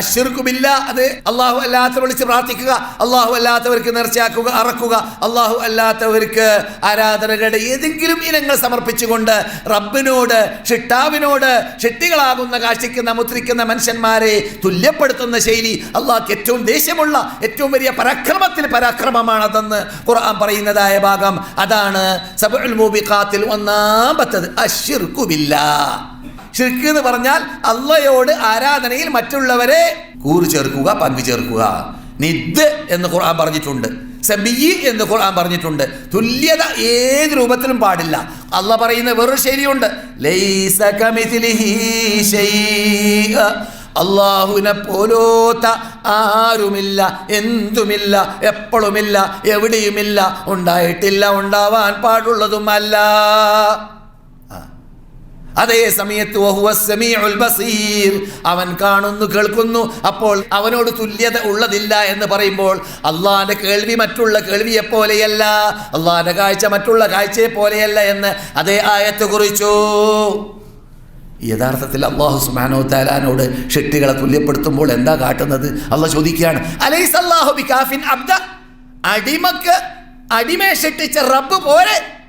അഷിർക്കുമില്ല അത് അള്ളാഹു അല്ലാത്ത വിളിച്ച് പ്രാർത്ഥിക്കുക അള്ളാഹു അല്ലാത്തവർക്ക് നേർച്ചയാക്കുക അറക്കുക അള്ളാഹു അല്ലാത്തവർക്ക് ആരാധനകളുടെ ഏതെങ്കിലും ഇനങ്ങൾ സമർപ്പിച്ചുകൊണ്ട് റബ്ബിനോട് ഷിട്ടാവിനോട് ഷിട്ടികളാകുന്ന കാഴ്ചയ്ക്കുന്ന മുദ്രിക്കുന്ന മനുഷ്യന്മാരെ തുല്യപ്പെടുത്തുന്ന ശൈലി അള്ളാഹ്ക്ക് ഏറ്റവും ദേഷ്യമുള്ള ഏറ്റവും വലിയ പരാക്രമത്തിൽ പരാക്രമമാണതെന്ന് ഖുർആൻ പറയുന്നതായ ഭാഗം. അതാണ് സബുൽ മൂബിഖാത്തിൽ ഒന്നാമത്തത് അഷിർക്കുമില്ല ഷിർക്ക് എന്ന് പറഞ്ഞാൽ അള്ളയോട് ആരാധനയിൽ മറ്റുള്ളവരെ കൂറു ചേർക്കുക പങ്കു ചേർക്കുക. നിദ് എന്ന് ഖുർആൻ പറഞ്ഞിട്ടുണ്ട്. സബിയി എന്ന് ഖുർആൻ പറഞ്ഞിട്ടുണ്ട്. തുല്യത ഏത് രൂപത്തിലും പാടില്ല. അള്ള പറയുന്ന വേറൊരു ശരിയുണ്ട്. അള്ളാഹുവിനെ പോലോത്ത ആരുമില്ല എന്തുമില്ല എപ്പോഴുമില്ല എവിടെയുമില്ല ഉണ്ടായിട്ടില്ല ഉണ്ടാവാൻ പാടുള്ളതുമല്ല. അതേ സമയത്ത് ബസീർ. അവൻ കാണുന്നു കേൾക്കുന്നു. അപ്പോൾ അവനോട് തുല്യത ഉള്ളതില്ല എന്ന് പറയുമ്പോൾ അള്ളാന്റെ കേൾവി മറ്റുള്ള കേൾവിയെ പോലെയല്ല അള്ളാന്റെ കാഴ്ച മറ്റുള്ള കാഴ്ചയെ പോലെയല്ല എന്ന് അതേ ആയത്ത് കുറിച്ചു. യഥാർത്ഥത്തിൽ അള്ളാഹു സുബാനോ താലാനോട് ഷെട്ടികളെ തുല്യപ്പെടുത്തുമ്പോൾ എന്താ കാട്ടുന്നത്? അള്ളാഹ് ചോദിക്കുകയാണ് അലൈസ് അബ്ദ? അടിമക്ക് അടിമയെ ഷെട്ടിച്ച റബ്ബ് പോരെ?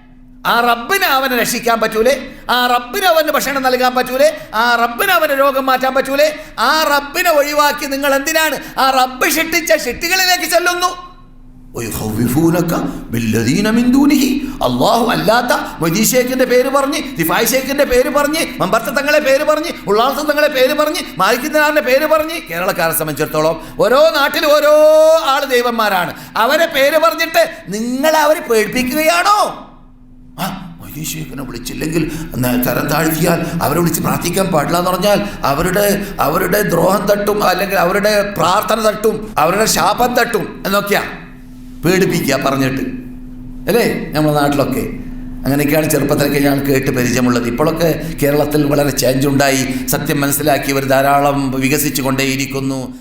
ആ റബ്ബിന് അവനെ രക്ഷിക്കാൻ പറ്റൂലേ? ആ റബ്ബിന് അവന് ഭക്ഷണം നൽകാൻ പറ്റൂലേ? ആ റബ്ബിന് അവന് രോഗം മാറ്റാൻ പറ്റൂലേ? ആ റബ്ബിനെ ഒഴിവാക്കി നിങ്ങൾ എന്തിനാണ്? ആ റബ്ബ് ഷിട്ടിച്ച ഷിട്ടികളിലേക്ക് ചെല്ലുന്നു. അള്ളാഹു അല്ലാത്ത മൊയ്തീൻ ഷേഖിന്റെ പേര് പറഞ്ഞ് ദിഫായ് ഷേഖിന്റെ പേര് പറഞ്ഞ് മമ്പർത്ത തങ്ങളെ പേര് പറഞ്ഞ് ഉള്ളാൾത്ത തങ്ങളെ പേര് പറഞ്ഞ് മാലിക്കുദ്ദീനാറിന്റെ പേര് പറഞ്ഞ് കേരളക്കാരെ സംബന്ധിച്ചിടത്തോളം ഓരോ നാട്ടിൽ ഓരോ ആൾ ദൈവന്മാരാണ്. അവരെ പേര് പറഞ്ഞിട്ട് നിങ്ങളെ അവരെ പേടിപ്പിക്കുകയാണോ? ആ വിളിച്ചില്ലെങ്കിൽ തരം താഴ്ത്തിയാൽ അവരെ വിളിച്ച് പ്രാർത്ഥിക്കാൻ പാടില്ല എന്ന് പറഞ്ഞാൽ അവരുടെ അവരുടെ ദ്രോഹം തട്ടും അല്ലെങ്കിൽ അവരുടെ പ്രാർത്ഥന തട്ടും അവരുടെ ശാപം തട്ടും എന്നൊക്കെയാ പേടിപ്പിക്കുക പറഞ്ഞിട്ട്. അല്ലേ? നമ്മുടെ നാട്ടിലൊക്കെ. അങ്ങനെയൊക്കെയാണ് ചെറുപ്പത്തിലൊക്കെ ഞാൻ കേട്ട് പരിചയമുള്ളത്. ഇപ്പോഴൊക്കെ കേരളത്തിൽ വളരെ ചേഞ്ച് ഉണ്ടായി. സത്യം മനസ്സിലാക്കിയവർ ധാരാളം വികസിച്ചു കൊണ്ടേയിരിക്കുന്നു